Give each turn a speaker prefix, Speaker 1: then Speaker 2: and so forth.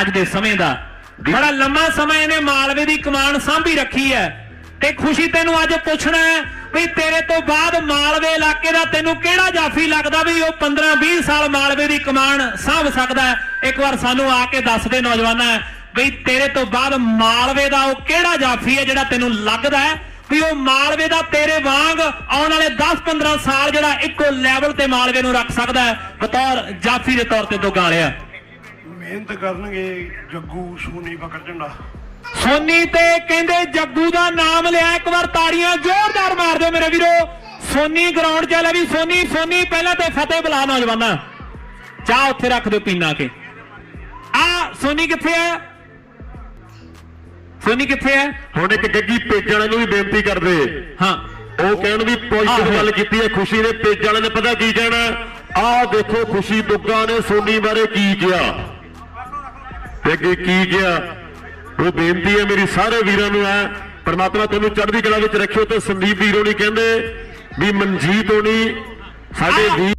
Speaker 1: ਅੱਜ ਦੇ ਸਮੇਂ ਦਾ ਬੜਾ ਲੰਮਾ ਸਮਾਂ ਇਹਨੇ ਮਾਲਵੇ ਦੀ ਕਮਾਨ ਸਾਂਭੀ ਰੱਖੀ ਹੈ ਤੇ ਖੁਸ਼ੀ ਤੈਨੂੰ ਅੱਜ ਪੁੱਛਣਾ ਹੈ ਵੀ ਤੇਰੇ ਤੋਂ ਬਾਅਦ ਮਾਲਵੇ ਇਲਾਕੇ ਦਾ ਤੈਨੂੰ ਕਿਹੜਾ ਜਾਫੀ ਲੱਗਦਾ ਵੀ ਉਹ 15 20 ਸਾਲ ਮਾਲਵੇ ਦੀ ਕਮਾਨ ਸਾਂਭ ਸਕਦਾ ਹੈ? ਇੱਕ ਵਾਰ ਸਾਨੂੰ ਆ ਕੇ ਦੱਸ ਦੇ ਨੌਜਵਾਨਾਂ, ਵੀ ਤੇਰੇ ਤੋਂ ਬਾਅਦ ਮਾਲਵੇ ਦਾ ਉਹ ਕਿਹੜਾ ਜਾਫੀ ਹੈ ਜਿਹੜਾ ਤੈਨੂੰ ਲੱਗਦਾ ਹੈ? ਵੀ ਉਹ ਮਾਲਵੇ ਦਾ ਤੇਰੇ ਵਾਂਗ ਆਉਣ ਵਾਲੇ 10-15 ਸਾਲ ਜਿਹੜਾ ਇੱਕੋ ਲੈਵਲ ਤੇ ਮਾਲਵੇ ਨੂੰ ਰੱਖ ਸਕਦਾ ਹੈ ਬਤੌਰ ਜਾਫੀ ਦੇ ਤੌਰ ਤੇ ਦੋ ਗਾਲਿਆ
Speaker 2: ਮਿਹਨਤ ਕਰਨਗੇ ਜੱਗੂ ਸੂਨੀ ਪਕੜ ਝੰਡਾ।
Speaker 1: ਸੋਨੀ ਤੇ ਕਹਿੰਦੇ ਜੱਗੂ ਦਾ ਨਾਮ ਲਿਆ ਇੱਕ ਵਾਰ ਤਾੜੀਆਂ ਜ਼ੋਰਦਾਰ ਮਾਰ ਦਿਓ ਮੇਰੇ ਵੀਰੋ। ਸੋਨੀ ਗਰਾਊਂਡ 'ਚ ਲੈ ਵੀ ਸੋਨੀ ਸੋਨੀ ਪਹਿਲਾਂ ਤੇ ਫਤਿਹ ਬੁਲਾ ਨੌਜਵਾਨਾਂ। ਚਾਹ ਉੱਥੇ ਰੱਖ ਦਿਓ ਪੀਣਾ ਕੇ। ਆ ਸੋਨੀ ਕਿੱਥੇ ਹੈ ਸੋਨੀ ਕਿੱਥੇ ਹੈ?
Speaker 3: ਹੁਣ ਇੱਕ ਗੱਗੀ ਪੇਜ ਵਾਲੇ ਨੂੰ ਵੀ ਬੇਨਤੀ ਕਰਦੇ।
Speaker 1: ਹਾਂ।
Speaker 3: ਉਹ ਕਹਿਣ ਵੀ ਪੋਜ਼ਿਟਿਵ। ਗੱਲ ਕੀਤੀ ਹੈ ਖੁਸ਼ੀ ਨੇ ਪੇਜ ਵਾਲੇ ਨੇ ਪਤਾ ਕੀ ਕਹਿਣਾ? ਆਹ ਦੇਖੋ ਖੁਸ਼ੀ ਦੁੱਗਾ ਨੇ ਸੋਨੀ ਬਾਰੇ ਕੀ ਕਿਹਾ? ਤੇ ਅੱਗੇ ਕੀ ਕਿਹਾ? ਉਹ ਬੇਨਤੀ ਹੈ ਮੇਰੀ ਸਾਰੇ ਵੀਰਾਂ ਨੂੰ ਹੈ ਪਰਮਾਤਮਾ ਤੁਹਾਨੂੰ ਚੜ੍ਹਦੀ ਕਲਾ ਵਿੱਚ ਰੱਖਿਓ ਤੇ ਸੰਦੀਪ ਵੀਰੋ ਨਹੀਂ ਕਹਿੰਦੇ ਵੀ ਮਨਜੀਤ ਹੋਣੀ ਸਾਡੇ ਵੀਰ